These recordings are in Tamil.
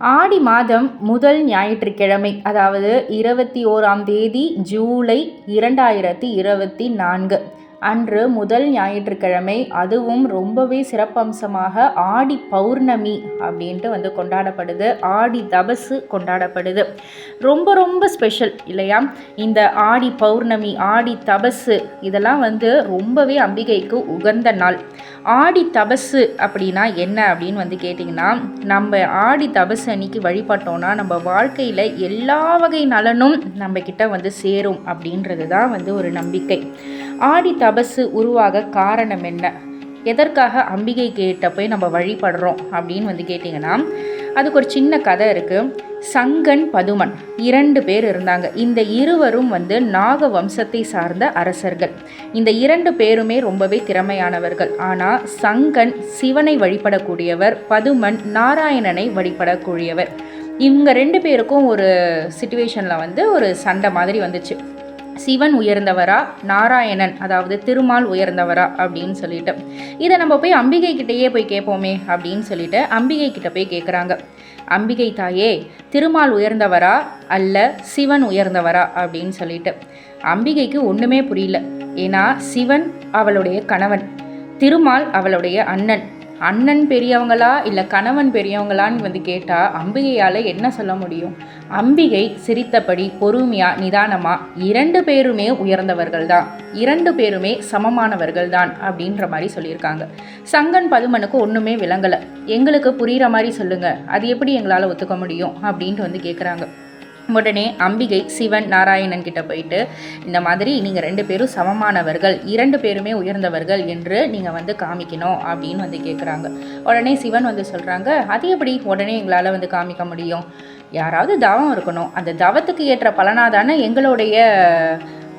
ஆடி மாதம் முதல் ஞாயிற்றுக்கிழமை அதாவது இருபத்தி ஓராம் தேதி ஜூலை இரண்டாயிரத்தி இருபத்தி நான்கு. அன்று முதல் ஞாயிற்றுக்கிழமை அதுவும் ரொம்பவே சிறப்பம்சமாக ஆடி பௌர்ணமி அப்படின்ட்டு வந்து கொண்டாடப்படுது. ஆடி தபசு கொண்டாடப்படுது. ரொம்ப ரொம்ப ஸ்பெஷல் இல்லையா? இந்த ஆடி பௌர்ணமி ஆடி தபசு இதெல்லாம் வந்து ரொம்பவே அம்பிகைக்கு உகந்த நாள். ஆடி தபசு அப்படின்னா என்ன அப்படின்னு வந்து கேட்டிங்கன்னா நம்ம ஆடி தபசு அன்னைக்கு வழிபட்டோன்னா நம்ம வாழ்க்கையில் எல்லா வகை நலனும் நம்ம கிட்ட வந்து சேரும் அப்படின்றது தான் வந்து ஒரு நம்பிக்கை. ஆடி தபசு உருவாக காரணம் என்ன? எதற்காக அம்பிகை கேட்ட போய் நம்ம வழிபடுறோம் அப்படின்னு வந்து கேட்டிங்கன்னா அதுக்கு ஒரு சின்ன கதை இருக்குது சங்கன் பதுமன் இரண்டு பேர் இருந்தாங்க. இந்த இருவரும் வந்து நாக வம்சத்தை சார்ந்த அரசர்கள். இந்த இரண்டு பேருமே ரொம்பவே திறமையானவர்கள். ஆனால் சங்கன் சிவனை வழிபடக்கூடியவர் பதுமன் நாராயணனை வழிபடக்கூடியவர். இவங்க ரெண்டு பேருக்கும் ஒரு சுச்சுவேஷனில் வந்து ஒரு சண்டை மாதிரி வந்துச்சு. சிவன் உயர்ந்தவரா? நாராயணன் அதாவது திருமால் உயர்ந்தவரா? அப்படின்னு சொல்லிட்டு. இதை நம்ம போய் அம்பிகை கிட்டேயே போய் கேட்போமே அப்படின்னு சொல்லிட்டு அம்பிகை கிட்ட போய் கேட்குறாங்க அம்பிகை தாயே திருமால் உயர்ந்தவரா அல்ல சிவன் உயர்ந்தவரா? அப்படின்னு சொல்லிட்டு. அம்பிகைக்கு ஒன்றுமே புரியல. ஏன்னா சிவன் அவளுடைய கணவன் திருமால் அவளுடைய அண்ணன். அண்ணன் பெரியவங்களா இல்லை கணவன் பெரியவங்களான்னு வந்து கேட்டால் அம்பிகையால் என்ன சொல்ல முடியும்? அம்பிகை சிரித்தபடி பொறுமையாக நிதானமாக இரண்டு பேருமே உயர்ந்தவர்கள் தான் இரண்டு பேருமே சமமானவர்கள் தான் அப்படின்ற மாதிரி சொல்லியிருக்காங்க. சங்கன் பதுமனுக்கு ஒன்றுமே விளங்கலை. எங்களுக்கு புரிகிற மாதிரி சொல்லுங்கள் அது எப்படி எங்களால் ஒத்துக்க முடியும்? அப்படின்ட்டு வந்து கேட்குறாங்க உடனே அம்பிகை சிவன் நாராயணன் கிட்ட போயிட்டு இந்த மாதிரி நீங்கள் ரெண்டு பேரும் சமமானவர்கள் இரண்டு பேருமே உயர்ந்தவர்கள் என்று நீங்கள் வந்து காமிக்கணும் அப்படின்னு வந்து கேட்குறாங்க உடனே சிவன் வந்து சொல்கிறாங்க அது எப்படி? உடனே எங்களால் வந்து காமிக்க முடியும். யாராவது தவம் இருக்கணும். அந்த தவத்துக்கு ஏற்ற பலனாதானே எங்களுடைய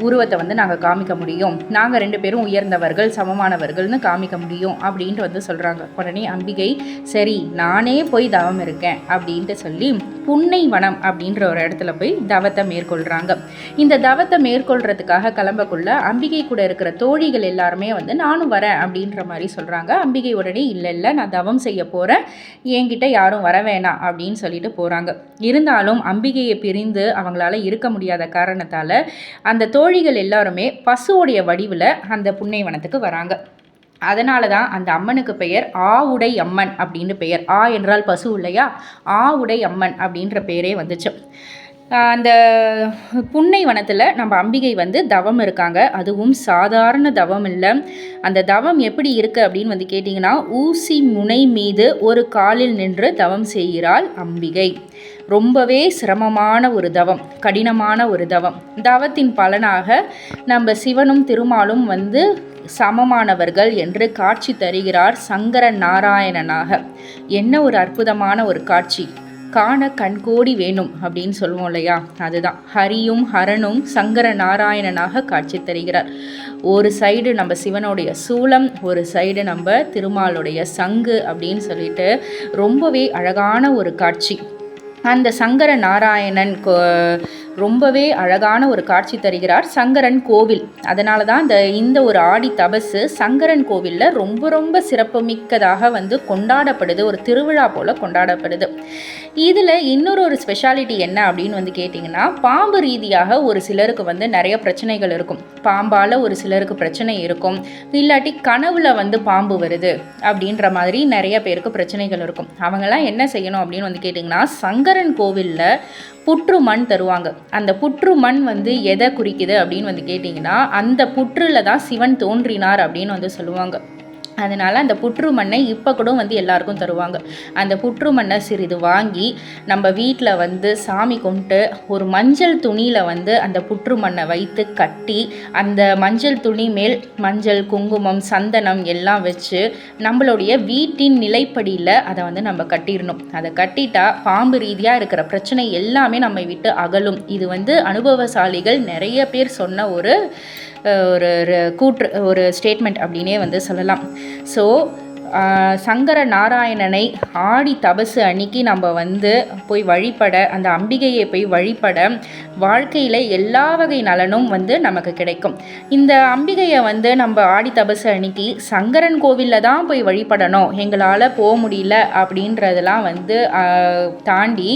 உருவத்தை வந்து நாங்கள் காமிக்க முடியும். நாங்கள் ரெண்டு பேரும் உயர்ந்தவர்கள் சமமானவர்கள்னு காமிக்க முடியும் அப்படின்ட்டு வந்து சொல்கிறாங்க உடனே அம்பிகை சரி நானே போய் தவம் இருக்கேன் அப்படின்ட்டு சொல்லி புன்னை வனம் அப்படின்ற ஒரு இடத்துல போய் தவத்தை மேற்கொள்கிறாங்க இந்த தவத்தை மேற்கொள்கிறதுக்காக கிளம்பக்குள்ள அம்பிகை கூட இருக்கிற தோழிகள் எல்லாருமே வந்து நானும் வரேன் அப்படின்ற மாதிரி சொல்கிறாங்க அம்பிகை உடனே இல்லை இல்லை நான் தவம் செய்ய போகிறேன் என்கிட்ட யாரும் வர வேணாம் அப்படின்னு சொல்லிட்டு போகிறாங்க இருந்தாலும் அம்பிகையை பிரிந்து அவங்களால இருக்க முடியாத காரணத்தால் அந்த தோழி தோழிகள் எல்லாருமே பசுவோடைய வடிவில் அந்த புன்னைவனத்துக்கு வராங்க. அதனால தான் அந்த அம்மனுக்கு பெயர் ஆ உடை அம்மன் அப்படின்னு பெயர். ஆ என்றால் பசு இல்லையா? ஆ உடை அம்மன் அப்படின்ற பெயரே வந்துச்சு. அந்த புன்னை வனத்தில் நம்ம அம்பிகை வந்து தவம் இருக்காங்க. அதுவும் சாதாரண தவம் இல்லை. அந்த தவம் எப்படி இருக்குது அப்படின்னு வந்து கேட்டிங்கன்னா ஊசி முனை மீது ஒரு காலில் நின்று தவம் செய்கிறாள் அம்பிகை. ரொம்பவே சிரமமான ஒரு தவம் கடினமான ஒரு தவம். தவத்தின் பலனாக நம்ம சிவனும் திருமாலும் வந்து சமமானவர்கள் என்று காட்சி தருகிறார் சங்கர நாராயணனாக. என்ன ஒரு அற்புதமான ஒரு காட்சி. காண கண்கோடி வேணும் அப்படின்னு சொல்லுவோம் இல்லையா? அதுதான். ஹரியும் ஹரனும் சங்கர நாராயணனாக காட்சி தருகிறார். ஒரு சைடு நம்ம சிவனுடைய சூலம் ஒரு சைடு நம்ம திருமாலுடைய சங்கு அப்படின்னு சொல்லிட்டு ரொம்பவே அழகான ஒரு காட்சி. அந்த சங்கர நாராயணன் ரொம்பவே அழகான ஒரு காட்சி தருகிறார். சங்கரன் கோவில். அதனால தான் இந்த இந்த ஒரு ஆடி தபசு சங்கரன் கோவிலில் ரொம்ப ரொம்ப சிறப்புமிக்கதாக வந்து கொண்டாடப்படுது. ஒரு திருவிழா போல் கொண்டாடப்படுது. இதில் இன்னொரு ஒரு ஸ்பெஷாலிட்டி என்ன அப்படின்னு வந்து கேட்டிங்கன்னா பாம்பு ரீதியாக ஒரு சிலருக்கு வந்து நிறைய பிரச்சனைகள் இருக்கும். பாம்பால் ஒரு சிலருக்கு பிரச்சனை இருக்கும். இல்லாட்டி கனவுல வந்து பாம்பு வருது அப்படின்ற மாதிரி நிறைய பேருக்கு பிரச்சனைகள் இருக்கும். அவங்கெல்லாம் என்ன செய்யணும் அப்படின்னு வந்து கேட்டிங்கன்னா சங்கரன் கோவிலில் புற்று மண் தருவாங்க. அந்த புற்று மண் வந்து எதை குறிக்குது அப்படின்னு வந்து கேட்டிங்கன்னா அந்த புற்றில் தான் சிவன் தோன்றினார் அப்படின்னு வந்து சொல்லுவாங்க. அதனால் அந்த புற்று மண்ணை இப்போ கூட வந்து எல்லாருக்கும் தருவாங்க. அந்த புற்று மண்ணை சிறிது வாங்கி நம்ம வீட்டில் வந்து சாமி கும்பிட்டு ஒரு மஞ்சள் துணியில் வந்து அந்த புற்று மண்ணை வைத்து கட்டி அந்த மஞ்சள் துணி மேல் மஞ்சள் குங்குமம் சந்தனம் எல்லாம் வச்சு நம்மளுடைய வீட்டின் நிலைப்படியில் அதை வந்து நம்ம கட்டிடணும். அதை கட்டிட்டா பாம்பு ரீதியாக இருக்கிற பிரச்சனை எல்லாமே நம்ம விட்டு அகலும். இது வந்து அனுபவசாலிகள் நிறைய பேர் சொன்ன ஒரு ஒரு கூற்று ஒரு ஸ்டேட்மெண்ட் அப்படின்னே வந்து சொல்லலாம். ஸோ சங்கர நாராயணனை ஆடி தபசு அன்னைக்கு நம்ம வந்து போய் வழிபட அந்த அம்பிகையை போய் வழிபட வாழ்க்கையில் எல்லா வகை நலனும் வந்து நமக்கு கிடைக்கும். இந்த அம்பிகையை வந்து நம்ம ஆடி தபசு அன்னைக்கு சங்கரன் கோவிலில் தான் போய் வழிபடணும். எங்களால் போக முடியல அப்படின்றதெல்லாம் வந்து தாண்டி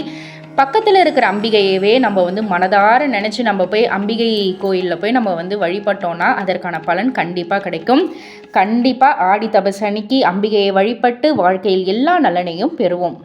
பக்கத்தில் இருக்கிற அம்பிகையவே நம்ம வந்து மனதார நினச்சி நம்ம போய் அம்பிகை கோயிலில் போய் நம்ம வந்து வழிபட்டோம்னா அதற்கான பலன் கண்டிப்பாக கிடைக்கும். கண்டிப்பாக ஆடி தபசனிக்கு அம்பிகையை வழிபட்டு வாழ்க்கையில் எல்லா நலனையும் பெறுவோம்.